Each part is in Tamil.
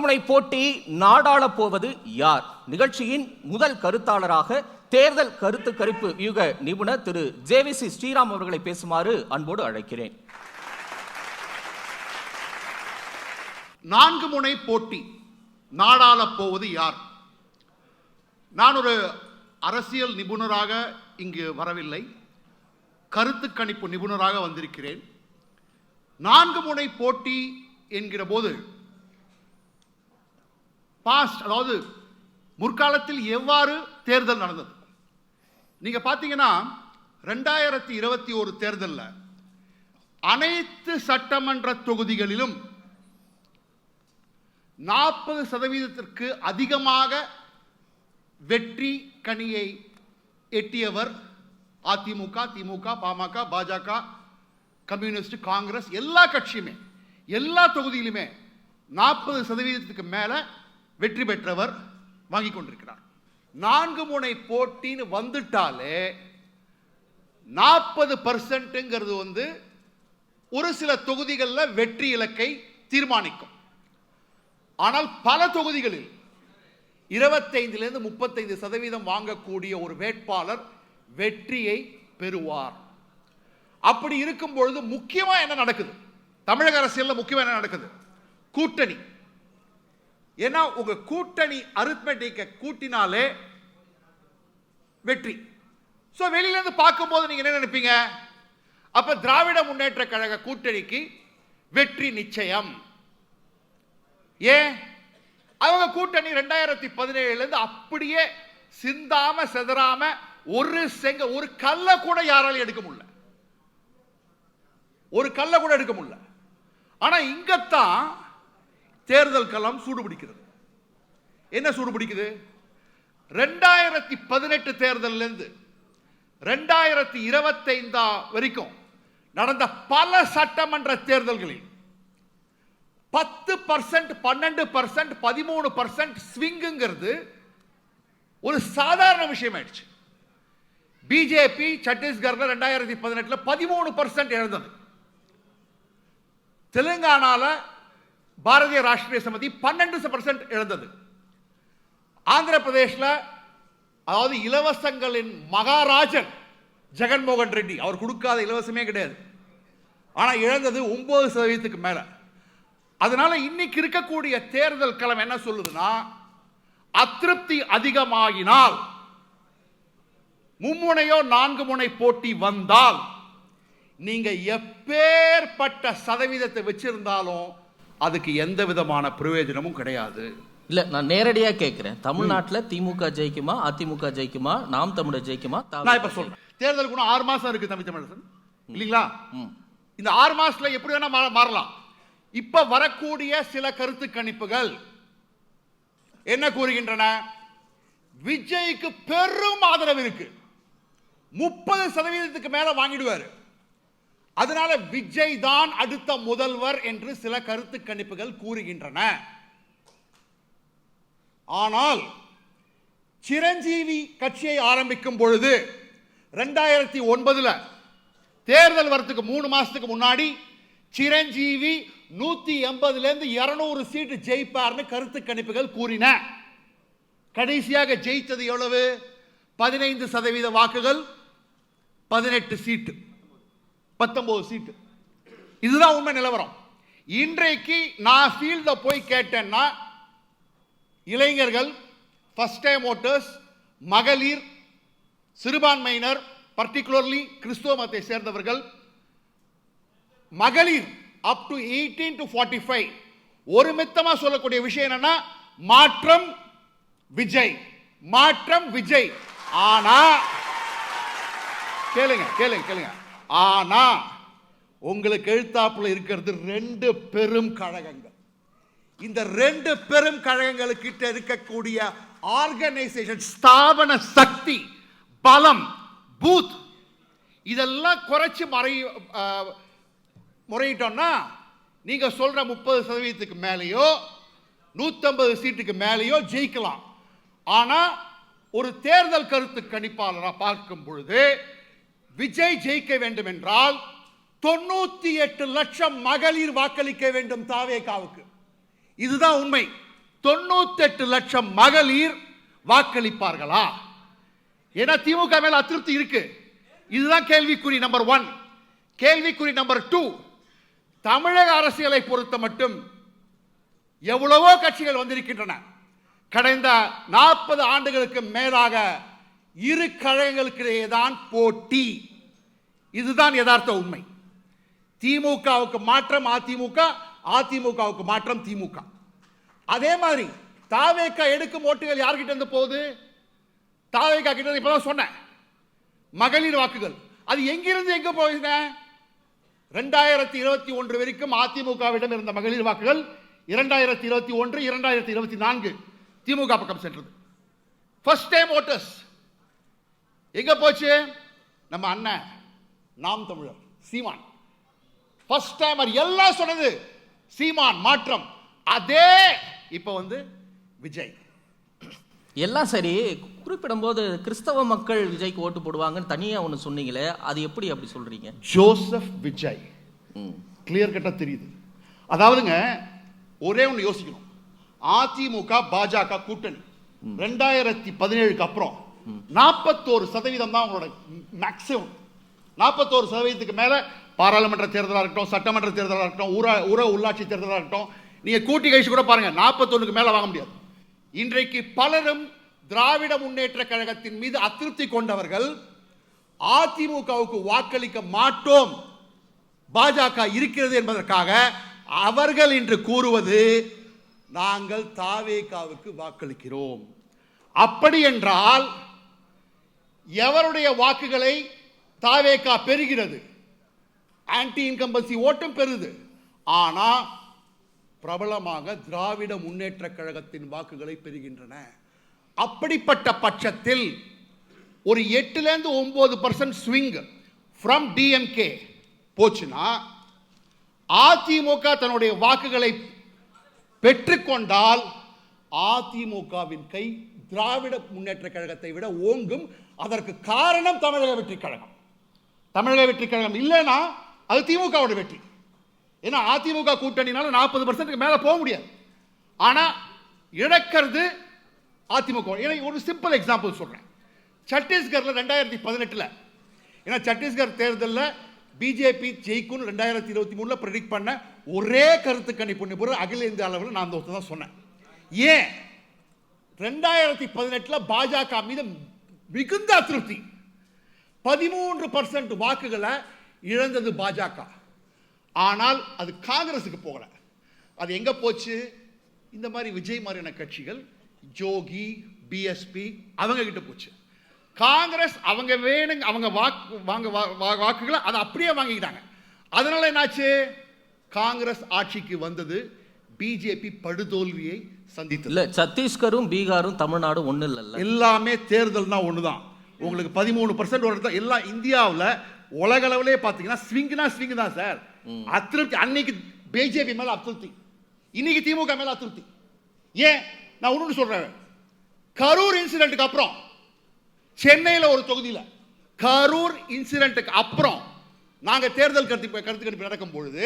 முனை போட்டி நாடாளப் போவது யார்? நிகழ்ச்சியின் முதல் கருத்தாளராக தேர்தல் கருத்து கணிப்பு யுக நிபுணர் திரு ஜேவிசி ஸ்ரீராம் அவர்களை பேசுமாறு அன்போடு அழைக்கிறேன். நான்கு முனை போட்டி நாடாளப் போவது யார்? நான் ஒரு அரசியல் நிபுணராக இங்கு வரவில்லை. கருத்து கணிப்பு நிபுணராக வந்திருக்கிறேன். நான்கு முனை போட்டி என்கிற போது பாஸ்ட் அதாவது முற்காலத்தில் எவ்வாறு தேர்தல் நடந்தது? நீங்கள் பார்த்தீங்கன்னா ரெண்டாயிரத்தி இருபத்தி ஒரு தேர்தலில் அனைத்து சட்டமன்ற தொகுதிகளிலும் நாற்பது சதவீதத்திற்கு அதிகமாக வெற்றி கனியை எட்டியவர் அதிமுக திமுக பாமக பாஜக கம்யூனிஸ்ட் காங்கிரஸ் எல்லா கட்சியுமே எல்லா தொகுதியிலுமே நாற்பது சதவீதத்துக்கு மேலே வெற்றி பெற்றவர் வாங்கி கொண்டிருக்கிறார். நான்கு முனை போட்டின்னு வந்துட்டாலே நாற்பது பர்சன்ட்டுங்கிறது வந்து ஒரு சில தொகுதிகளில் வெற்றி இலக்கை தீர்மானிக்கும். ஆனால் பல தொகுதிகளில் இருபத்தைந்திலிருந்து முப்பத்தைந்து சதவீதம் வாங்கக்கூடிய ஒரு வேட்பாளர் வெற்றியை பெறுவார். அப்படி இருக்கும் பொழுது முக்கியமாக என்ன நடக்குது? தமிழக அரசியலில் முக்கியமாக என்ன நடக்குது? கூட்டணி. ஏன்னா உங்க கூட்டணி அரித்மெட்டிக்க கூட்டினாலே வெற்றி. ஸோ வெளியில இருந்து பார்க்கும்போது நீங்கள் என்ன நினைப்பீங்க? அப்போ திராவிட முன்னேற்ற கழக கூட்டணிக்கு வெற்றி நிச்சயம். ஏன்? அவங்க கூட்டணி ரெண்டாயிரத்தி பதினேழுல இருந்து அப்படியே சிந்தாம செதறாம ஒரு செங்க ஒரு கல்லை கூட யாராலையும் எடுக்க முடியல. ஒரு கல்லை கூட எடுக்க முடியல. ஆனால் இங்கத்தான் தேர்தல் களம் சூடு பிடிக்கிறது என்ன சூடு பிடிக்குது ரெண்டாயிரத்தி பதினெட்டு தேர்தல்ல இருந்து ரெண்டாயிரத்தி இருபத்தைந்தா வரைக்கும் நடந்த பல சட்டமன்ற தேர்தல்களில் பத்து பர்சன்ட் பன்னெண்டு பர்சன்ட் பதிமூணு பர்சன்ட் ஸ்விங்குங்கிறது ஒரு சாதாரண விஷயம் ஆயிடுச்சு பிஜேபி சத்தீஸ்கர்ல ரெண்டாயிரத்தி பதினெட்டுல பதிமூணு பர்சன்ட் இழந்தது. தெலுங்கானால பாரதிய ராஷ்டிரிய சமிதி பன்னெண்டு பர்சன்ட் இழந்தது. ஆந்திர பிரதேஷ்ல அதாவது இலவசங்களின் மகாராஜன் ஜெகன்மோகன் ரெட்டி அவர் கொடுக்காத இலவசமே கிடையாது. ஆனால் இழந்தது ஒன்பது சதவீதத்துக்கு மேல. அதனால இன்னைக்கு இருக்கக்கூடிய தேர்தல் களம் என்ன சொல்லுதுன்னா அதிருப்தி அதிகமாகினால் மும்முனையோ நான்கு முனை போட்டி வந்தால் நீங்கள் எப்பேற்பட்ட சதவீதத்தை வச்சிருந்தாலும் அதுக்கு எந்த விதமான பிரயோஜனமும் கிடையாது. இல்ல நான் நேரடியா கேட்கிறேன் தமிழ்நாட்டுல திமுக ஜெயிக்குமா அதிமுக ஜெயிக்குமா நாம் தமிழர் ஜெயிக்குமா நான் இப்ப சொல்றேன். தேர்தலுக்கு இன்னும் ஆறு மாசம் இருக்கு தம்பி தமிழரசன் இல்லைங்களா. இந்த ஆறு மாசத்துல எப்படி வேணா மாற- மாறலாம். இப்ப வரக்கூடிய சில கருத்து கணிப்புகள் என்ன கூறுகின்றன? விஜய்க்கு பெரும் ஆதரவு இருக்கு. முப்பது சதவீதத்துக்கு மேல வாங்கிடுவாரு. அதனால விஜய் தான் அடுத்த முதல்வர் என்று சில கருத்து கணிப்புகள் கூறுகின்றன. ஆனால் சிரஞ்சீவி கட்சியை ஆரம்பிக்கும் பொழுது ரெண்டாயிரத்தி ஒன்பதில் தேர்தல் வரத்துக்கு மூணு மாதத்துக்கு முன்னாடி சிரஞ்சீவி நூற்றி எண்பதுலேருந்து இரநூறு சீட்டு ஜெயிப்பார்னு கருத்து கணிப்புகள் கூறின. கடைசியாக ஜெயித்தது எவ்வளவு? பதினைந்து சதவீத வாக்குகள் பதினெட்டு சீட்டு. பத்தொன்பது சீட்டு இதுதான் உண்மை நிலவரம். இன்றைக்கு நான் ஃபீல்ட போய் கேட்டேன்னா இளைஞர்கள் ஃபஸ்ட் டைம் ஓட்டர்ஸ் மகளிர் சிறுபான்மையினர் பர்டிகுலர்லி கிறிஸ்துவ மதத்தை சேர்ந்தவர்கள் மகளிர் up to eighteen to forty five ஒரு மித்தமாக சொல்லக்கூடிய விஷயம் என்னன்னா மாற்றம் விஜய். மாற்றம் விஜய். ஆனா கேளுங்க கேளுங்க கேளுங்க. ஆனால் உங்களுக்கு எழுத்தாப்புல இருக்கிறது ரெண்டு பெரும் கழகங்கள். இந்த ரெண்டு பெரும் கழகங்களுக்கிட்ட இருக்கக்கூடிய ஆர்கனைசேஷன் ஸ்தாபன சக்தி பலம் பூத் இதெல்லாம் குறைச்சி மறை முறையிட்டோம்னா நீங்கள் சொல்கிற முப்பது சதவீதத்துக்கு மேலேயோ நூற்றம்பது சீட்டுக்கு மேலேயோ ஜெயிக்கலாம். ஆனால் ஒரு தேர்தல் கருத்து கணிப்பாளராக பார்க்கும் பொழுது விஜய் ஜெயிக்க வேண்டும் என்றால் தொண்ணூத்தி எட்டு லட்சம் மகளிர் வாக்களிக்க வேண்டும் தாவேகாவுக்கு. இதுதான் உண்மை. தொண்ணூத்தெட்டு லட்சம் மகளிர் வாக்களிப்பார்களா? ஏன்னா திமுக மேல அதிருப்தி இருக்கு. இதுதான் கேள்விக்குறி நம்பர் ஒன். கேள்விக்குறி நம்பர் டூ. தமிழக அரசியலை பொறுத்த மட்டும் எவ்வளவோ கட்சிகள் வந்திருக்கின்றன. கடந்த நாற்பது ஆண்டுகளுக்கு மேலாக இரு கழகங்களுக்கிடையே தான் போட்டி. இதுதான் யதார்த்த உண்மை. திமுகவுக்கு மாற்றம் அதிமுக அதிமுகவுக்கு மாற்றம் திமுக. அதே மாதிரி தாவேக்கா எடுக்கும் ஓட்டுகள் யார்கிட்ட இருந்து போகுது? தாவேக்கா கிட்ட இப்போ தான் சொன்னேன். மகளிர் வாக்குகள். அது எங்கிருந்து எங்கே போகுதுங்க? ரெண்டாயிரத்தி இருபத்தி ஒன்று வரைக்கும் அதிமுகவிடம் இருந்த மகளிர் வாக்குகள் இரண்டாயிரத்தி இருபத்தி ஒன்று இரண்டாயிரத்தி இருபத்தி நான்கு திமுக பக்கம் சென்றது. ஃபர்ஸ்ட் டைம் ஓட்டர்ஸ் எங்க போச்சு? நம்ம அண்ணன் நாம் தமிழர் சீமான். ஃபர்ஸ்ட் டைமர் எல்லாம் சொன்னது சீமான் மாற்றம். அதே இப்போ வந்து விஜய். எல்லாம் சரி குறிப்பிடும்போது கிறிஸ்தவ மக்கள் விஜய்க்கு ஓட்டு போடுவாங்கன்னு தனியா ஒன்று சொன்னீங்களே அது எப்படி அப்படி சொல்றீங்க? ஜோசப் விஜய். ம். கிளியர் கட்டா தெரியுது. அதாவதுங்க ஒரே ஒன்று யோசிக்கணும். அதிமுக பாஜக கூட்டணி. ரெண்டாயிரத்தி பதினேழுக்கு அப்புறம் நாற்பத்தோரு சதவீதம் தான் உங்களோட மேக்சிமம் நாற்பத்தோரு சதவீதத்துக்கு மேலே பாராளுமன்ற தேர்தலாக இருக்கட்டும் சட்டமன்ற தேர்தலாக இருக்கட்டும் ஊரா ஊர உள்ளாட்சி தேர்தலாக இருக்கட்டும் நீங்கள் கூட்டி கழிச்சு கூட பாருங்கள் நாற்பத்தொன்னுக்கு மேலே வாங்க முடியாது. இன்றைக்கு பலரும் திராவிட முன்னேற்ற கழகத்தின் மீது அதிருப்தி கொண்டவர்கள் அதிமுகவுக்கு வாக்களிக்க மாட்டோம். பாஜக இருக்கிறது என்பதற்காக அவர்கள் இன்று கூறுவது நாங்கள் தாவேகாவுக்கு வாக்களிக்கிறோம். அப்படி என்றால் எவருடைய வாக்குகளை தாவேகா பெறுகிறது? ஆன்டி இன்கம்பன்சி ஓட்டும் பெறுது. ஆனால் பிரபலமாக திராவிட முன்னேற்ற கழகத்தின் வாக்குகளை பெறுகின்றன. அப்படிப்பட்ட பட்சத்தில் ஒரு எட்டுலேருந்து ஒம்பது பர்சன்ட் ஸ்விங் ஃப்ரம் டிஎம்கே போச்சுன்னா அதிமுக தன்னுடைய வாக்குகளை பெற்றுக்கொண்டால் அதிமுகவின் கை திராவிட முன்னேற்ற கழகத்தை விட ஓங்கும். அதற்கு காரணம் தமிழக வெற்றி கழகம். தமிழக வெற்றி கழகம் இல்லைன்னா அது திமுகவோட வெற்றி. ஏன்னா அதிமுக கூட்டணினால நாற்பது பர்சன்ட்டுக்கு மேலே போக முடியாது. ஆனால் இழக்கிறது அதிமுக. ஏன்னா ஒரு சிம்பிள் எக்ஸாம்பிள் சொல்கிறேன் சத்தீஸ்கரில் ரெண்டாயிரத்தி பதினெட்டில். ஏன்னா சத்தீஸ்கர் தேர்தலில் பிஜேபி ஜெயிக்கும்னு ரெண்டாயிரத்தி இருபத்தி மூணில் ப்ரெடிக்ட் பண்ண ஒரே கருத்து கணிப்பு நிபுணர் அகில இந்திய அளவில் நான் அந்த ஒருத்தர் தான் சொன்னேன். ஏன்? ரெண்டாயிரத்தி பதினெட்டில் பாஜக மீது மிகுந்த அதிருப்தி. பதிமூன்று பர்சன்ட் வாக்குகளை இழந்தது பாஜக. ஆனால் அது காங்கிரஸுக்கு போகல. அது எங்கே போச்சு? இந்த மாதிரி விஜய் மாதிரியான கட்சிகள் ஜோகி பிஎஸ்பி அவங்க கிட்ட போச்சு. காங்கிரஸ் அவங்க வேணுங்க அவங்க வாக்கு வாங்க வா- வா- வாக்குகளை அதை அப்படியே வாங்கிக்கிட்டாங்க. அதனால என்னாச்சு? காங்கிரஸ் ஆட்சிக்கு வந்தது பிஜேபி படுதோல்வியை சந்தித்தது. இல்ல சத்தீஸ்கரும் பீகாரும் தமிழ்நாடும் ஒண்ணு இல்லல்ல எல்லாமே தேர்தல்னா ஒண்ணுதான். உங்களுக்கு பதிமூணு பர்சன்ட் வருது எல்லாம் இந்தியாவில் உலக அளவிலே பார்த்தீங்கன்னா ஸ்விங்னா ஸ்விங் தான் சார். அதிருப்தி அன்னைக்கு பிஜேபி மேல அதிருப்தி. இன்னைக்கு திமுக மேல அதிருப்தி. ஏன்? நான் ஒன்று சொல்றேன். கரூர் இன்சிடென்ட்டுக்கு அப்புறம் சென்னையில் ஒரு தொகுதியில் கரூர் இன்சிடென்ட்டுக்கு அப்புறம் நாங்க தேர்தல் கருத்து கருத்து கணிப்பு நடக்கும் பொழுது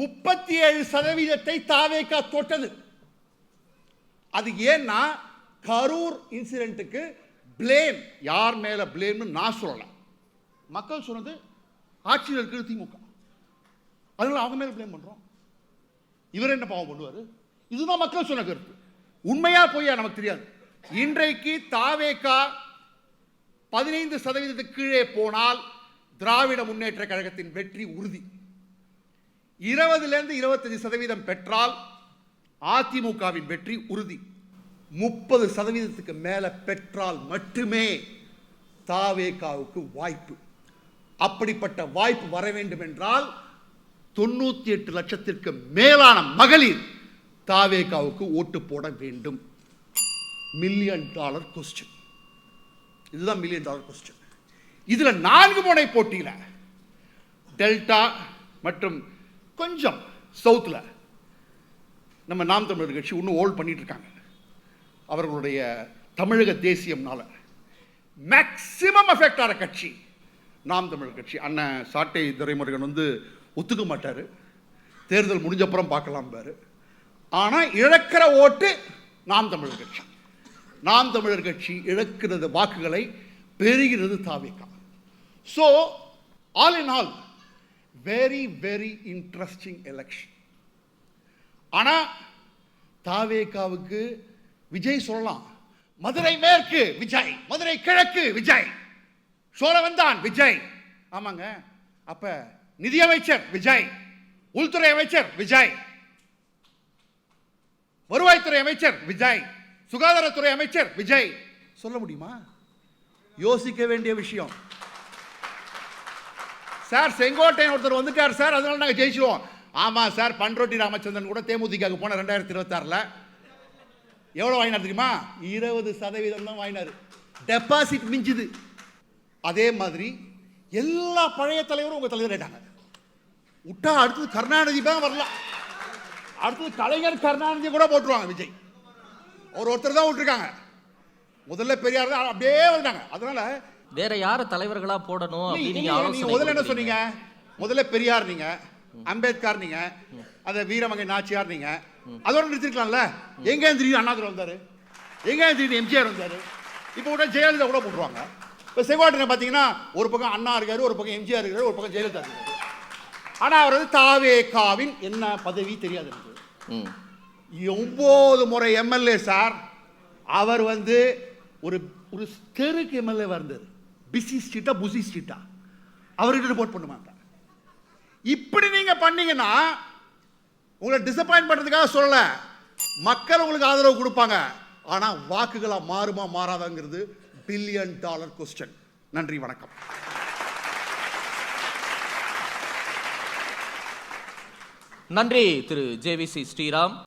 முப்பத்தி ஏழு சதவீதத்தை தாவேக்கா தொட்டது. அது ஏன்னா கரூர் இன்சிடென்ட்டுக்கு ப்ளேம் யார் மேலே ப்ளேம்னு நான் சொல்லலை. மக்கள் சொன்னது ஆட்சியில் இருக்கிறது திமுக. அதனால அவங்க மேலே ப்ளேம் பண்ணுறோம் இவர் என்ன பாவம் பண்ணுவார்? இதுதான் மக்கள் சொன்ன கருத்து. உண்மையா பொய்யா நமக்கு தெரியாது. இன்றைக்கு தாவேகா பதினைந்து சதவீதத்துக்கு கீழே போனால் திராவிட முன்னேற்ற கழகத்தின் வெற்றி உறுதி. இருபதுலேருந்து இருபத்தஞ்சு சதவீதம் பெற்றால் அதிமுகவின் வெற்றி உறுதி. முப்பது சதவீதத்துக்கு மேலே பெற்றால் மட்டுமே தாவேகாவுக்கு வாய்ப்பு. அப்படிப்பட்ட வாய்ப்பு வர வேண்டும் என்றால் தொண்ணூற்றி எட்டு லட்சத்திற்கு மேலான மகளிர் தாவேகாவுக்கு ஓட்டு போட வேண்டும். மில்லியன் டாலர் கொஸ்டின் இதுதான் மில்லியன் டாலர் கொஸ்டின் இதில் நான்கு முனை போட்டியில் டெல்டா மற்றும் கொஞ்சம் சவுத்தில். நம்ம நாம் தமிழர் கட்சி இன்னும் ஹோல்ட் பண்ணிட்டு இருக்காங்க அவர்களுடைய தமிழக தேசியம்னால. மேக்சிமம் எஃபெக்ட் ஆகிற கட்சி நாம் தமிழர் கட்சி. அண்ணன் சாட்டை துரைமுருகன் வந்து ஒத்துக்க மாட்டார். தேர்தல் முடிஞ்சப்புறம் பார்க்கலாம் பாரு. ஆனால் இழக்கிற ஓட்டு நாம் தமிழர் கட்சி. நாம் தமிழர் கட்சி இழக்கிறது வாக்குகளை பெறுகிறது தாவிக்கா so all in all very very interesting election ஆனா தாவேகாவுக்கு விஜய் சொல்லலாம். மதுரை மேற்கு விஜய் மதுரை கிழக்கு விஜய். சோழவந்தான் விஜய். ஆமாங்க. அப்ப நிதியமைச்சர் விஜய் உள்துறை அமைச்சர் விஜய் வருவாய்த்துறை அமைச்சர் விஜய் சுகாதாரத்துறை அமைச்சர் விஜய். சொல்ல முடியுமா? யோசிக்க வேண்டிய விஷயம். சார் செங்கோட்டையன் ஒருத்தர் வந்துட்டார் சார் அதனால நாங்கள் ஜெயிச்சிருவோம். ஆமாம் சார் பண்ருட்டி ராமச்சந்திரன் கூட தேமுதிக போன ரெண்டாயிரத்தி இருபத்தாறில். எவ்வளோ வாங்கினார் தெரியுமா? இருபது சதவீதம் தான் வாங்கினார். டெபாசிட் மிஞ்சுது. அதே மாதிரி எல்லா பழைய தலைவரும் உங்கள் தலைவர் ஆயிட்டாங்க. விட்டா அடுத்தது கருணாநிதி தான் வரலாம். அடுத்தது கலைஞர் கருணாநிதி கூட போட்டுருவாங்க விஜய். ஒரு ஒருத்தர் தான் விட்டுருக்காங்க. முதல்ல பெரியார் தான் அப்படியே வந்தாங்க. அதனால வேற யார தலைவர்களா போடணும் அப்படின்னு முதல்ல என்ன. சொன்னீங்க? முதல்ல பெரியார் நீங்க அம்பேத்கர் நீங்க அத வீரமங்கை நாச்சியார் நீங்க. அதோட நிறுத்திருக்கலாம்ல? எங்க திடீர்னு அண்ணாதுரை வந்தாரு? எங்க திடீர்னு எம்ஜிஆர் வந்தாரு? இப்போ கூட ஜெயலலிதா கூட போட்டுருவாங்க. இப்போ செங்கோட்டையன் பார்த்தீங்கன்னா ஒரு பக்கம் அண்ணா இருக்காரு ஒரு பக்கம் எம்ஜிஆர் இருக்காரு ஒரு பக்கம் ஜெயலலிதா இருக்காரு. ஆனா அவர் வந்து தாவேகாவின் என்ன பதவி தெரியாது எனக்கு. ம். ஒன்பது முறை எம்எல்ஏ சார். அவர் வந்து ஒரு ஒரு தெருக்கு எம்எல்ஏ இருந்தார். பிஸி ஸ்ட்ரீட்டா புசி ஸ்ட்ரீட்டா அவர்கிட்ட ரிப்போர்ட் பண்ண இப்படி நீங்க பண்ணீங்கன்னா உங்களை டிசப்பாயின்ட் பண்றதுக்காக சொல்லல. மக்கள் உங்களுக்கு ஆதரவு கொடுப்பாங்க. ஆனா வாக்குகளா மாறுமா மாறாதாங்கிறது பில்லியன் டாலர் கொஸ்டின் நன்றி வணக்கம். நன்றி திரு ஜேவிசி ஸ்ரீராம்.